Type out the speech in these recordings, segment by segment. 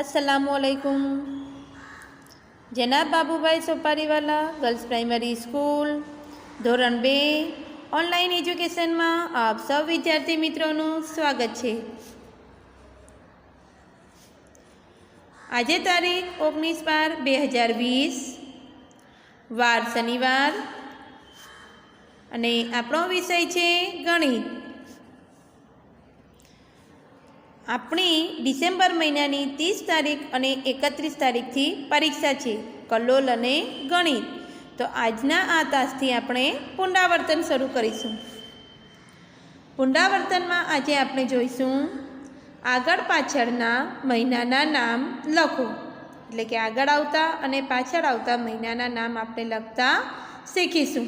અસલામુઅલૈકુમ જનાબ Babubhai Soparivala girls primary school ધોરણ બે online એજ્યુકેશનમાં આપ સૌ વિદ્યાર્થી મિત્રોનું સ્વાગત છે. આજે તારીખ ઓગણીસ બાર બે હજાર વીસ, વાર શનિવાર અને આપણો વિષય છે ગણિત. આપણી ડિસેમ્બર મહિનાની ત્રીસ તારીખ અને એકત્રીસ તારીખથી પરીક્ષા છે, કલોલ અને ગણિત. તો આજના આ તાસથી આપણે પુનરાવર્તન શરૂ કરીશું. પુનરાવર્તનમાં આજે આપણે જોઈશું, આગળ પાછળના મહિનાના નામ લખો. એટલે કે આગળ આવતા અને પાછળ આવતા મહિનાના નામ આપણે લખતા શીખીશું.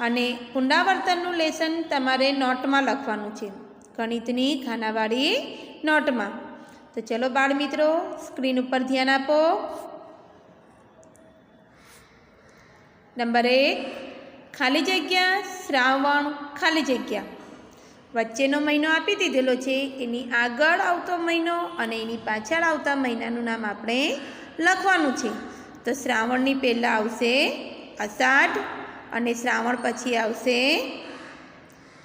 અને પુનરાવર્તનનું લેસન તમારે નોટમાં લખવાનું છે. ગણિતની ખાનાવાળી નોટમાં. તો ચલો બાળ મિત્રો સ્ક્રીન ઉપર ધ્યાન આપો. નંબર એક, ખાલી જગ્યા, શ્રાવણ ખાલી જગ્યા. વચ્ચેનો મહિનો આપી દીધેલો છે, એની આગળ આવતો મહિનો અને એની પાછળ આવતા મહિનાનું નામ આપણે લખવાનું છે. તો શ્રાવણની પહેલાં આવશે અષાઢ અને શ્રાવણ પછી આવશે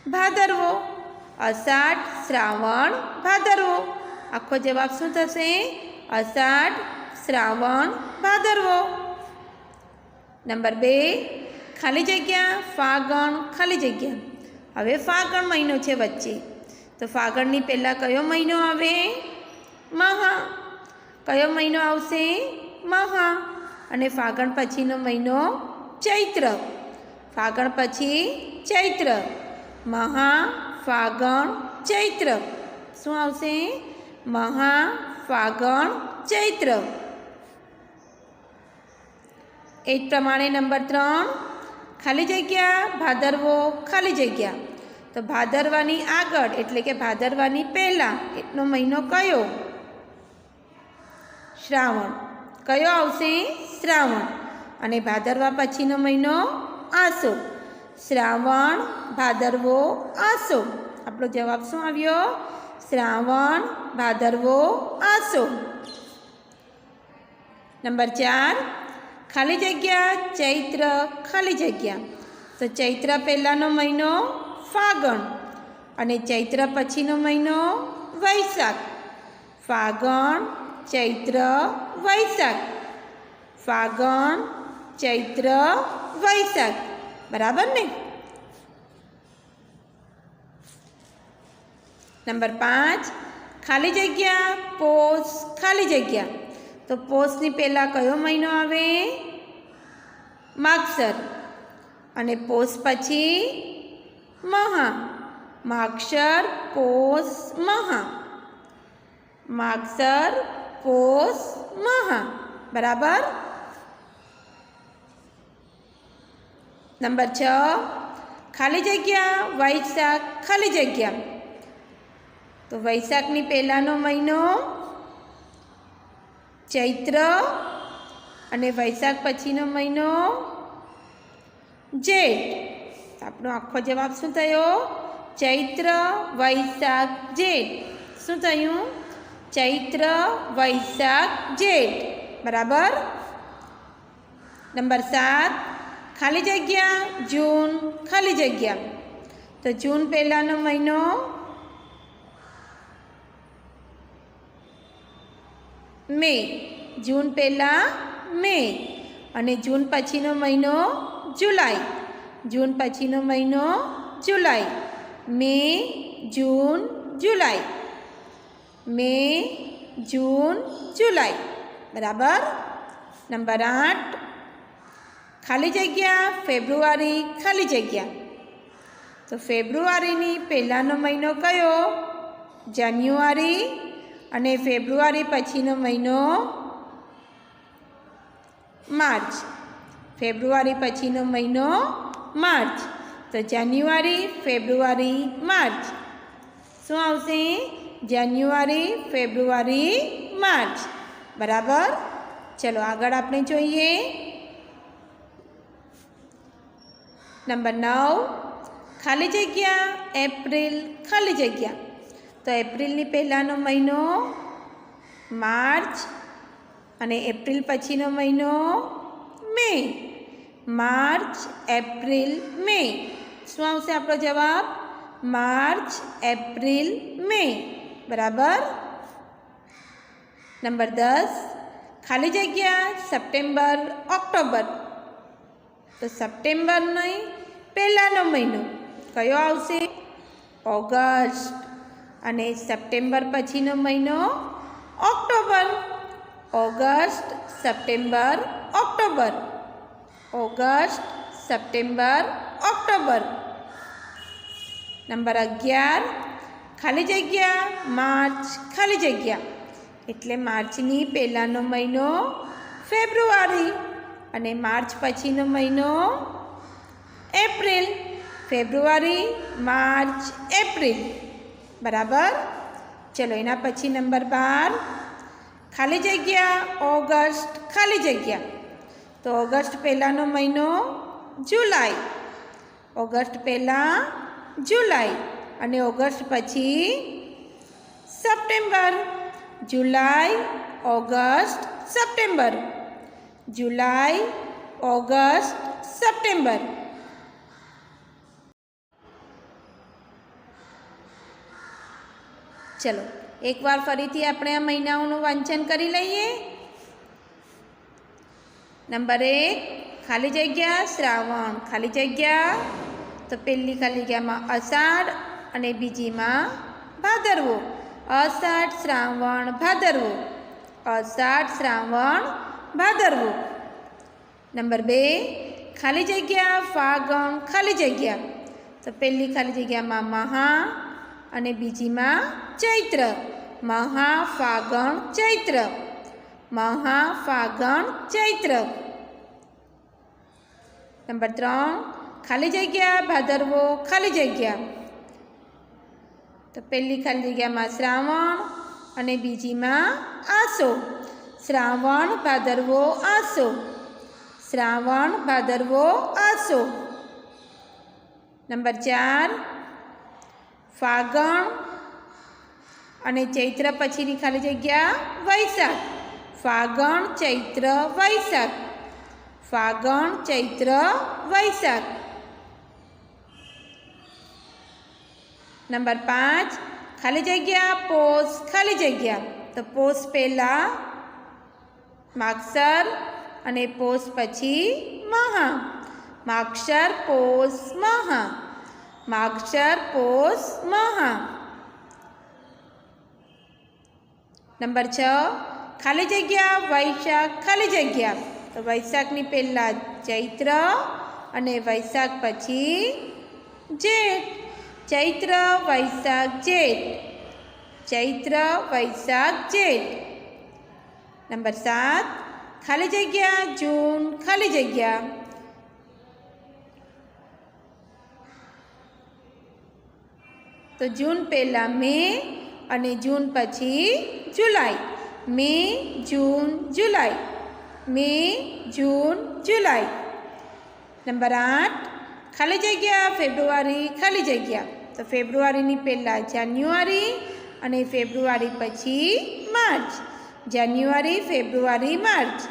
ભાદરવો. અષાઢ શ્રાવણ ભાદરવો. આખો જવાબ શું થશે? અષાઢ શ્રાવણ ભાદરવો. નંબર બે, ખાલી જગ્યા, ફાગણ, ખાલી જગ્યા. હવે ફાગણ મહિનો છે વચ્ચે. તો ફાગણની પહેલાં કયો મહિનો આવે? મહા. કયો મહિનો આવશે? મહા. અને ફાગણ પછીનો મહિનો ચૈત્ર. ફાગણ પછી ચૈત્ર. મહા ફાગણ ચૈત્ર. શું આવશે? મહા ફાગણ ચૈત્ર. એ જ પ્રમાણે નંબર ત્રણ. ખાલી જગ્યા? ભાદરવો ખાલી જગ્યા. તો ભાદરવાની આગળ, એટલે કે ભાદરવાની પહેલાં, એટલો મહિનો કયો? શ્રાવણ. કયો આવશે? શ્રાવણ. અને ભાદરવા પછીનો મહિનો આસો. શ્રાવણ, ભાદરવો, આસો. આપણો જવાબ શું આવ્યો? શ્રાવણ, ભાદરવો, આસો. નંબર ચાર, ખાલી જગ્યા, ચૈત્ર, ખાલી જગ્યા. તો ચૈત્ર પહેલાંનો મહિનો ફાગણ અને ચૈત્ર પછીનો મહિનો વૈશાખ. ફાગણ, ચૈત્ર, વૈશાખ. ફાગણ, ચૈત્ર, વૈશાખ. બરાબર ને? નંબર પાંચ, ખાલી જગ્યા પોષ ખાલી જગ્યા. તો પોષની પહેલાં કયો મહિનો આવે? માગસર. અને પોષ પછી મહા. માગસર પોષ મહા. માગસર પોષ મહા. બરાબર? નંબર છ, ખાલી જગ્યા વૈશાખ ખાલી જગ્યા. તો વૈશાખની પહેલાંનો મહિનો, ચૈત્ર અને વૈશાખ પછીનો મહિનો, જેઠ. આપણો આખો જવાબ શું થયો? ચૈત્ર, વૈશાખ, જેઠ. શું થયું? ચૈત્ર, વૈશાખ, જેઠ. બરાબર? નંબર સાત. ખાલી જગ્યા? જૂન. ખાલી જગ્યા. તો જૂન પહેલાંનો મહિનો મે. જૂન પહેલાં મે. અને જૂન પછીનો મહિનો જુલાઈ. જૂન પછીનો મહિનો જુલાઈ. મે, જૂન, જુલાઈ. મે, જૂન, જુલાઈ. બરાબર? નંબર આઠ. ખાલી જગ્યા, ફેબ્રુઆરી ખાલી જગ્યા. તો ફેબ્રુઆરીની પહેલાંનો મહિનો કયો? જાન્યુઆરી અને ફેબ્રુઆરી પછીનો મહિનો માર્ચ. ફેબ્રુઆરી પછીનો મહિનો માર્ચ. તો જાન્યુઆરી, ફેબ્રુઆરી, માર્ચ. શું આવશે? જાન્યુઆરી, ફેબ્રુઆરી, માર્ચ. બરાબર? ચલો, આગળ આપણે જોઈએ. નંબર નવ. ખાલી જગ્યા, એપ્રિલ ખાલી જગ્યા. તો એપ્રિલની પહેલાંનો મહિનો, માર્ચ અને એપ્રિલ પછીનો મહિનો, મે. માર્ચ, એપ્રિલ, મે. શું આવશે આપણો જવાબ? માર્ચ, એપ્રિલ, મે. બરાબર? નંબર દસ. ખાલી જગ્યા સપ્ટેમ્બર, ઓક્ટોબર. તો સપ્ટેમ્બર નહીં, પહેલાંનો મહિનો. કયો આવશે? ઓગસ્ટ. અને સપ્ટેમ્બર પછીનો મહિનો October. August, September, October. August, September, October. Number અગિયાર. ખાલી જગ્યા. માર્ચ, ખાલી જગ્યા. એટલે માર્ચની પહેલાંનો મહિનો ફેબ્રુઆરી અને માર્ચ પછીનો મહિનો એપ્રિલ. ફેબ્રુઆરી, માર્ચ, એપ્રિલ. બરાબર? ચલો, એના પછી નંબર બાર. ખાલી જગ્યા, ઓગસ્ટ, ખાલી જગ્યા. તો ઓગસ્ટ પહેલાંનો મહિનો, જુલાઈ. ઓગસ્ટ પહેલાં, જુલાઈ. અને ઓગસ્ટ પછી, સપ્ટેમ્બર. જુલાઈ, ઓગસ્ટ, સપ્ટેમ્બર. જુલાઈ, ઓગસ્ટ, સપ્ટેમ્બર. ચલો, એકવાર ફરીથી આપણે આ મહિનાઓનું વાંચન કરી લઈએ. નંબર એક, ખાલી જગ્યા, શ્રાવણ, ખાલી જગ્યા. તો પહેલી ખાલી જગ્યામાં અષાઢ અને બીજીમાં ભાદરવો. અષાઢ, શ્રાવણ, ભાદરવો. અષાઢ, શ્રાવણ, ભાદરવો. નંબર બે, ખાલી જગ્યા, ફાગણ, ખાલી જગ્યા. તો પહેલી ખાલી જગ્યામાં મહા અને બીજીમાં ચૈત્ર. મહાફાગણ ચૈત્ર. મહાફાગણ ચૈત્ર. નંબર ત્રણ. ખાલી જગ્યા, ભાદરવો, ખાલી જગ્યા. તો પહેલી ખાલી જગ્યામાં શ્રાવણ અને બીજીમાં આસો. શ્રાવણ, ભાદરવો, આસો. શ્રાવણ, ભાદરવો, આસો. નંબર ચાર. ફાગણ અને ચૈત્ર પછીની ખાલી જગ્યા વૈશાખ. ફાગણ, ચૈત્ર, વૈશાખ. ફાગણ, ચૈત્ર, વૈશાખ. નંબર પાંચ, ખાલી જગ્યા પોષ, ખાલી જગ્યા. તો પોષ પહેલાં માક્ષર અને પોષ પછી મહા. માક્ષર પોષ, મહા. માગસર પોષ મહા નંબર છ ખાલી જગ્યા વૈશાખ ખાલી જગ્યા તો વૈશાખની પહેલાં ચૈત્ર અને વૈશાખ પછી જેઠ. ચૈત્ર, વૈશાખ, જેઠ. ચૈત્ર, વૈશાખ, જેઠ. નંબર સાત ખાલી જગ્યા જૂન ખાલી જગ્યા તો જૂન પહેલાં મે અને જૂન પછી જુલાઈ. મે, જૂન, જુલાઈ. મે, જૂન, જુલાઈ. નંબર આઠ, ખાલી જગ્યા, ફેબ્રુઆરી, ખાલી જગ્યા. તો ફેબ્રુઆરીની પહેલાં જાન્યુઆરી અને ફેબ્રુઆરી પછી માર્ચ. જાન્યુઆરી, ફેબ્રુઆરી, માર્ચ.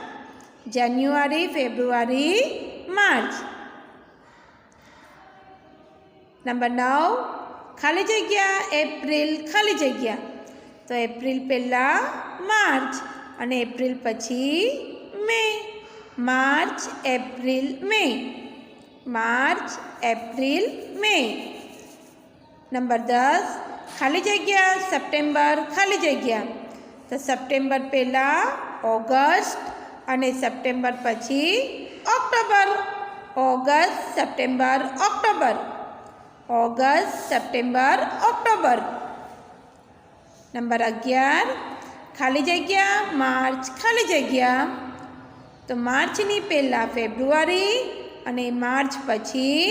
જાન્યુઆરી, ફેબ્રુઆરી, માર્ચ. નંબર નવ ખાલી જગ્યા? એપ્રિલ ખાલી જગ્યા. તો એપ્રિલ પહેલાં માર્ચ અને એપ્રિલ પછી મે. માર્ચ, એપ્રિલ, મે. માર્ચ, એપ્રિલ, મે. નંબર દસ, ખાલી જગ્યા. સપ્ટેમ્બર ખાલી જગ્યા. તો સપ્ટેમ્બર પહેલાં ઓગસ્ટ અને સપ્ટેમ્બર પછી October. August, September, October. August September October number અગિયાર. ખાલી જગ્યા માર્ચ ખાલી જગ્યા. તો માર્ચની પહેલાં ફેબ્રુઆરી અને માર્ચ પછી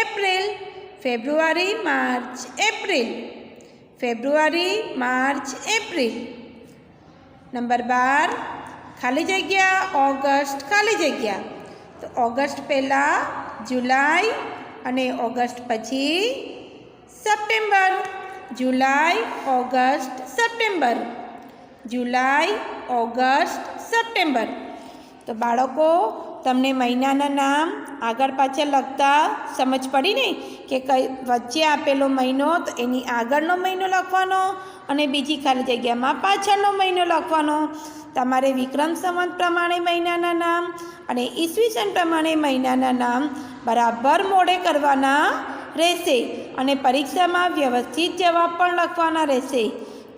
April February March April February March April number બાર. ખાલી જગ્યા ઓગસ્ટ ખાલી જગ્યા. તો ઓગસ્ટ પહેલાં જુલાઈ અને ઓગસ્ટ પછી સપ્ટેમ્બર. જુલાઈ, ઓગસ્ટ, સપ્ટેમ્બર. જુલાઈ, ઓગસ્ટ, સપ્ટેમ્બર. તો બાળકો, તમને મહિનાના નામ આગળ પાછળ લખતા સમજ પડી ને કે કઈ વચ્ચે આપેલો મહિનો, તો એની આગળનો મહિનો લખવાનો અને બીજી ખાલી જગ્યામાં પાછળનો મહિનો લખવાનો. તમારે વિક્રમ સંવત પ્રમાણે મહિનાના નામ અને ઈસવીસન પ્રમાણે મહિનાના નામ બરાબર મોડે કરવાના રહેશે અને પરીક્ષામાં વ્યવસ્થિત જવાબ પણ લખવાના રહેશે.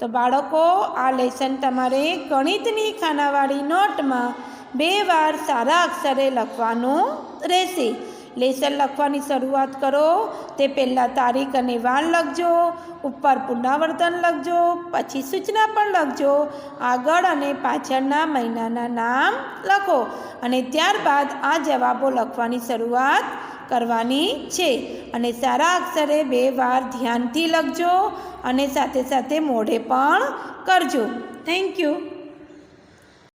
તો બાળકો, આ લેસન તમારે ગણિતની ખાનાવાળી નોટમાં બે વાર સારા અક્ષરે લખવાનું રહેશે. લેસન લખવાની શરૂઆત કરો. તે પહેલાં તારીખ અને વાર લખજો. ઉપર પુનરાવર્તન લખજો. પછી સૂચના પણ લખજો. આગળ અને પાછળના મહિનાના નામ લખો અને ત્યારબાદ આ જવાબો લખવાની શરૂઆત કરવાની છે. અને સારા અક્ષરે બે વાર ધ્યાનથી લખજો અને સાથે સાથે મોઢે પણ કરજો. Thank you